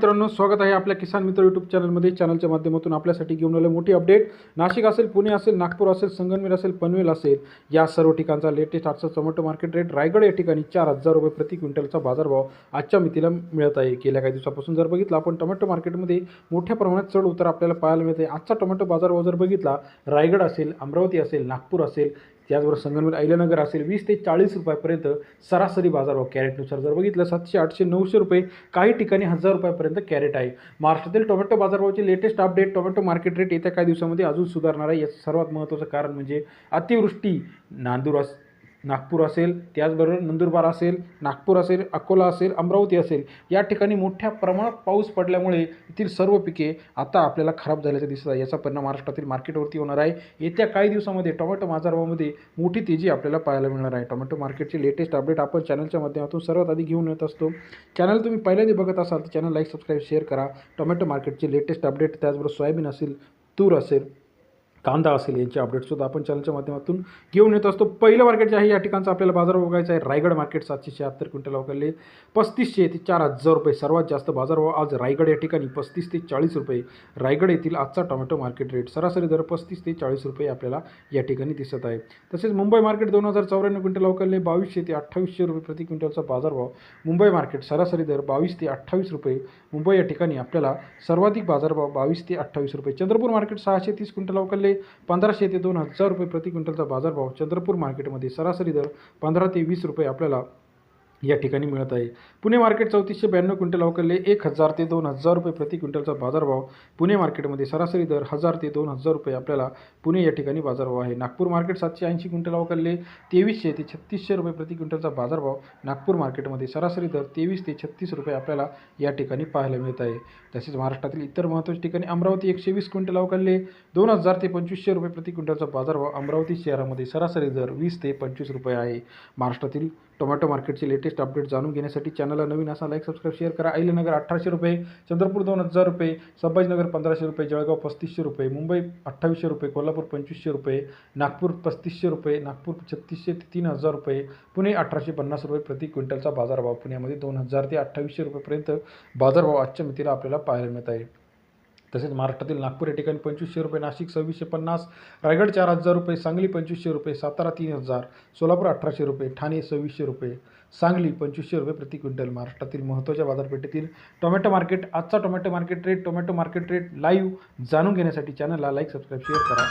मित्रांनो स्वागत आहे आपल्या किसान मित्र यूट्यूब चॅनलमध्ये चॅनलच्या माध्यमातून आपल्यासाठी घेऊन आलं मोठी अपडेट नाशिक असेल पुणे असेल नागपूर असेल संगमनेर असेल पनवेल असेल या सर्व ठिकाणचा लेटेस्ट आजचा टोमॅटो मार्केट रेट रायगड या ठिकाणी चार हजार रुपये प्रति क्विंटलचा बाजारभाव आजच्या मितीला मिळत आहे. गेल्या काही दिवसापासून जर बघितला आपण टोमॅटो मार्केटमध्ये मोठ्या प्रमाणात चढ उतार आपल्याला पाहायला मिळते आजचा टोमॅटो बाजारभाव जर बघितला रायगड असेल अमरावती असेल नागपूर असेल त्याचबरोबर संगमनेर अहिल्यानगर असेल वीस ते चाळीस रुपयापर्यंत सरासरी बाजारभाव कॅरेटनुसार. जर बघितलं सातशे आठशे नऊशे रुपये काही ठिकाणी हजार रुपयापर्यंत कॅरेट आहे. महाराष्ट्रातील tomato बाजारभावाचे latest update tomato market rate येत्या काही दिवसामध्ये अजून सुधारणार आहे. याचं सर्वात महत्त्वाचं कारण म्हणजे अतिवृष्टी नांदुरास नागपूर असेल त्याचबरोबर नंदुरबार असेल नागपूर असेल अकोला असेल अमरावती असेल या ठिकाणी मोठ्या प्रमाणात पाऊस पडल्यामुळे येथील सर्व पिके आता आपल्याला खराब झाल्याचं दिसत आहे. याचा परिणाम महाराष्ट्रातील मार्केटवरती होणार आहे. येत्या काही दिवसामध्ये टोमॅटो बाजारभावामध्ये मोठी तेजी आपल्याला पाहायला मिळणार आहे. टोमॅटो मार्केटचे लेटेस्ट अपडेट आपण चॅनलच्या माध्यमातून सर्वात आधी घेऊन येत असतो. चॅनल तुम्ही पहिल्यांदा बघत असाल तर चॅनल लाईक सबस्क्राईब शेअर करा. टोमॅटो मार्केटचे लेटेस्ट अपडेट त्याचबरोबर सोयाबीन असेल तूर असेल कांदा असेल यांचे अपडेटसुद्धा आपण चॅनलच्या माध्यमातून घेऊन येत असतो. पहिलं मार्केट जे आहे या ठिकाणचं आपल्याला बाजार बघायचा आहे. रायगड मार्केट सातशे शहात्तर क्विंटल अवघडले पस्तीसशे ते चार हजार रुपये सर्वात जास्त बाजारभाव आज रायगड या ठिकाणी पस्तीस ते चाळीस रुपये. रायगड येथील आजचा टोमॅटो मार्केट रेट सरासरी दर पस्तीस ते चाळीस रुपये आपल्याला या ठिकाणी दिसत आहे. तसेच मुंबई मार्केट दोन हजार चौऱ्याण्णव क्विंटल अवघडले बावीसशे ते अठ्ठावीसशे रुपये प्रति क्विंटलचा बाजारभाव मुंबई मार्केट सरासरी दर बावीस ते अठ्ठावीस रुपये. मुंबई या ठिकाणी आपल्याला सर्वाधिक बाजारभाव बावीस ते अठ्ठावीस रुपये. चंद्रपूर मार्केट सहाशे तीस क्विंटल रुपये पंधराशे ते दोन हजार रुपये प्रति क्विंटलचा बाजारभाव चंद्रपूर मार्केटमध्ये सरासरी दर पंधरा ते वीस रुपये आपल्याला या ठिकाणी मिळत आहे. पुणे मार्केट चौतीसशे ब्याण्णव क्विंटल अवकलले एक हजार ते दोन हजार रुपये प्रति क्विंटलचा बाजारभाव. पुणे मार्केटमध्ये सरासरी दर हजार ते दोन हजार रुपये आपल्याला पुणे या ठिकाणी बाजारभाव आहे. नागपूर मार्केट सातशे ऐंशी क्विंटल अवकलले तेवीसशे ते छत्तीसशे रुपये प्रति क्विंटलचा बाजारभाव. नागपूर मार्केटमध्ये सरासरी दर तेवीस ते छत्तीस रुपये आपल्याला या ठिकाणी पाहायला मिळत आहे. तसेच महाराष्ट्रातील इतर महत्त्वाच्या ठिकाणी अमरावती एकशे वीस क्विंटल अवकलले दोन हजार ते पंचवीसशे रुपये प्रति क्विंटलचा बाजारभाव अमरावती शहरामध्ये सरासरी दर वीस ते पंचवीस रुपये आहे. महाराष्ट्रातील टोमॅटो मार्केटचे लेटेस्ट अपडेट जाणून घेण्यासाठी चॅनलला नवीन असा लाईक सबस्क्राईब शेअर करा. अहिल्यानगर अठराशे रुपये चंद्रपूर दोन हजार रुपये संभाजीनगर पंधराशे रुपये जळगाव पस्तीसशे रुपये मुंबई अठ्ठावीसशे रुपये कोल्हापूर पंचवीसशे रुपये नागपूर पस्तीसशे रुपये नागपूर छत्तीसशे ते तीन हजार रुपये पुणे अठराशे पन्नास रुपये प्रति क्विंटलचा बाजारभाव. पुण्यामध्ये दोन हजार ते अठ्ठावीसशे रुपयेपर्यंत बाजारभाव आजच्या मितीला आपल्याला पाहायला मिळत आहे. तसेच महाराष्ट्रातील नागपूर या ठिकाणी पंचवीसशे रुपये नाशिक सव्वीसशे पन्नास रायगड चार हजार रुपये सांगली पंचवीसशे रुपये सातारा तीन हजार सोलापूर अठराशे रुपये ठाणे सव्वीसशे रुपये सांगली पंचवीसशे रुपये प्रति क्विंटल. महाराष्ट्रातील महत्त्वाच्या बाजारपेठेतील टोमॅटो मार्केट आजचा tomato market rate tomato market rate live जाणून घेण्यासाठी चॅनलला लाईक सबस्क्राईब शेअर करा.